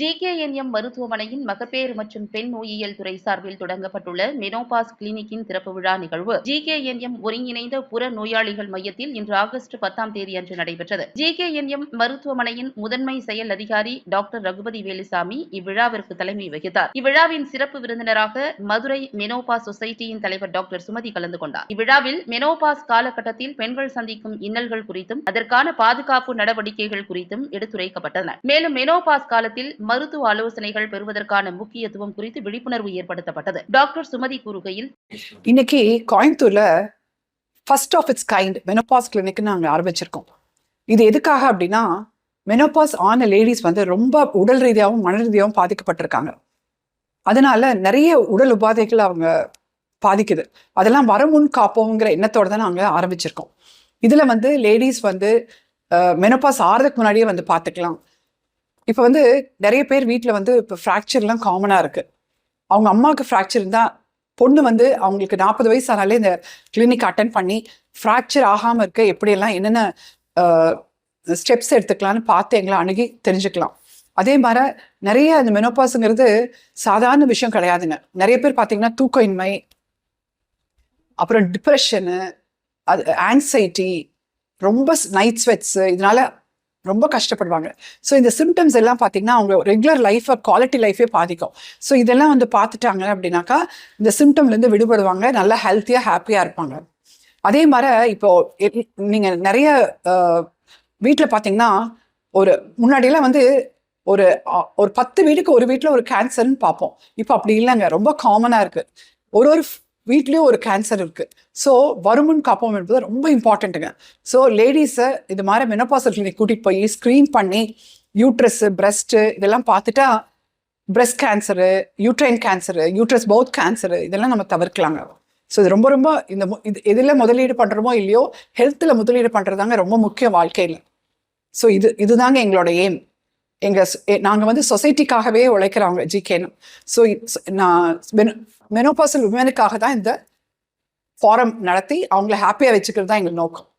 GKNM மருத்துவமனையின் மகப்பேறு மற்றும் பெண் நோயியல் துறை சார்பில் தொடங்கப்பட்டுள்ள மெனோபாஸ் கிளினிக்கின் திறப்பு விழா நிகழ்வு. ஜிகேஎன்எம் ஒருங்கிணைந்த புற நோயாளிகள் மையத்தில் இன்று ஆகஸ்ட் பத்தாம் தேதி அன்று நடைபெற்றது. ஜிகேஎன்எம் மருத்துவமனையின் முதன்மை செயல் அதிகாரி டாக்டர் ரகுபதி வேலுசாமி இவ்விழாவிற்கு தலைமை வகித்தார். இவ்விழாவின் சிறப்பு விருந்தினராக மதுரை மெனோபாஸ் சொசைட்டியின் தலைவர் டாக்டர் சுமதி கலந்து கொண்டார். இவ்விழாவில் மெனோபாஸ் காலகட்டத்தில் பெண்கள் சந்திக்கும் இன்னல்கள் குறித்தும் அதற்கான பாதுகாப்பு நடவடிக்கைகள் குறித்தும் எடுத்துரைக்கப்பட்டன. மேலும் மெனோபாஸ் காலத்தில் மருத்துவ ஆலோசனைகள் பெறுவதற்கான முக்கியத்துவம் குறித்து விழிப்புணர்வு ஏற்படுத்தப்பட்டது. டாக்டர் சுமதி கூறுகையில் இன்னைக்கு கோயம்புத்தூர்ல first of its kind menopause clinic நாங்கள் ஆரம்பிச்சிருக்கோம். இது எதுக்காக அப்படின்னா மெனோபாஸ் ஆன லேடிஸ் வந்து ரொம்ப உடல் ரீதியாகவும் மன ரீதியாகவும் பாதிக்கப்பட்டிருக்காங்க. அதனால நிறைய உடல் உபாதைகள் அவங்க பாதிக்குது. அதெல்லாம் வரமுன் காப்போங்கிற எண்ணத்தோடு தான் நாங்கள் ஆரம்பிச்சிருக்கோம். இதில் வந்து லேடிஸ் வந்து மெனோபாஸ் ஆறதுக்கு முன்னாடியே வந்து பார்த்துக்கலாம் இப்போ வந்து நிறைய பேர் வீட்டில் வந்து இப்போ ஃப்ராக்சர்லாம் காமனாக இருக்குது அவங்க அம்மாவுக்கு ஃப்ராக்சர் இருந்தால் பொண்ணு வந்து அவங்களுக்கு நாற்பது வயசு ஆனாலே இந்த கிளினிக் அட்டன் பண்ணி ஃப்ராக்சர் ஆகாமல் இருக்க எப்படியெல்லாம் என்னென்ன ஸ்டெப்ஸ் எடுத்துக்கலாம்னு பார்த்து எங்களை அணுகி தெரிஞ்சுக்கலாம். அதே மாதிரி நிறைய அந்த மெனோபாஸுங்கிறது சாதாரண விஷயம் கிடையாதுங்க. நிறைய பேர் பார்த்தீங்கன்னா தூக்கமின்மை அப்புறம் டிப்ரெஷனு அது ஆங்ஸைட்டி ரொம்ப நைட் ஸ்வெட்ஸு இதனால ரொம்ப கஷ்டப்படுவாங்க. ஸோ இந்த சிம்டம்ஸ் எல்லாம் பார்த்தீங்கன்னா அவங்க ரெகுலர் லைஃபை குவாலிட்டி லைஃபே பாதிக்கும். ஸோ இதெல்லாம் வந்து பார்த்துட்டாங்க அப்படின்னாக்கா இந்த சிம்டம்லேருந்து விடுபடுவாங்க. நல்லா ஹெல்த்தியாக ஹாப்பியாக இருப்பாங்க. அதே மாதிரி இப்போ நீங்கள் நிறைய வீட்டில் பார்த்தீங்கன்னா ஒரு முன்னாடியெல்லாம் வந்து ஒரு ஒரு பத்து வீட்டுக்கு ஒரு வீட்டில் ஒரு கேன்சர்னு பார்ப்போம் இப்போ அப்படி இல்லைங்க. ரொம்ப காமனாக இருக்குது ஒரு ஒரு வீட்லேயும் ஒரு கேன்சர் இருக்குது ஸோ வருமுன் காப்போம் என்பது ரொம்ப இம்பார்ட்டண்ட்டுங்க ஸோ லேடிஸை இது மாதிரி மெனப்பாசல் கிளினிக் கூட்டிகிட்டு போய் ஸ்க்ரீன் பண்ணி யூட்ரஸ்ஸு பிரஸ்ட்டு இதெல்லாம் பார்த்துட்டா breast cancer uterine cancer uterus both cancer இதெல்லாம் நம்ம தவிர்க்கலாங்க. ஸோ இது ரொம்ப ரொம்ப இந்த மு- இது எதில் முதலீடு பண்ணுறோமோ இல்லையோ ஹெல்த்தில் முதலீடு பண்ணுறதாங்க ரொம்ப முக்கியம் வாழ்க்கையில். ஸோ இது இதுதாங்க எங்களோட எய்ம் எங்கள் நாங்கள் வந்து சொசைட்டிக்காகவே உழைக்கிறவங்க ஜிகேன்னு ஸோ நான் மெனோபாசல் உமனுக்காக தான் இந்த ஃபாரம் நடத்தி அவங்கள ஹாப்பியாக வச்சுக்கிறது தான் எங்கள் நோக்கம்.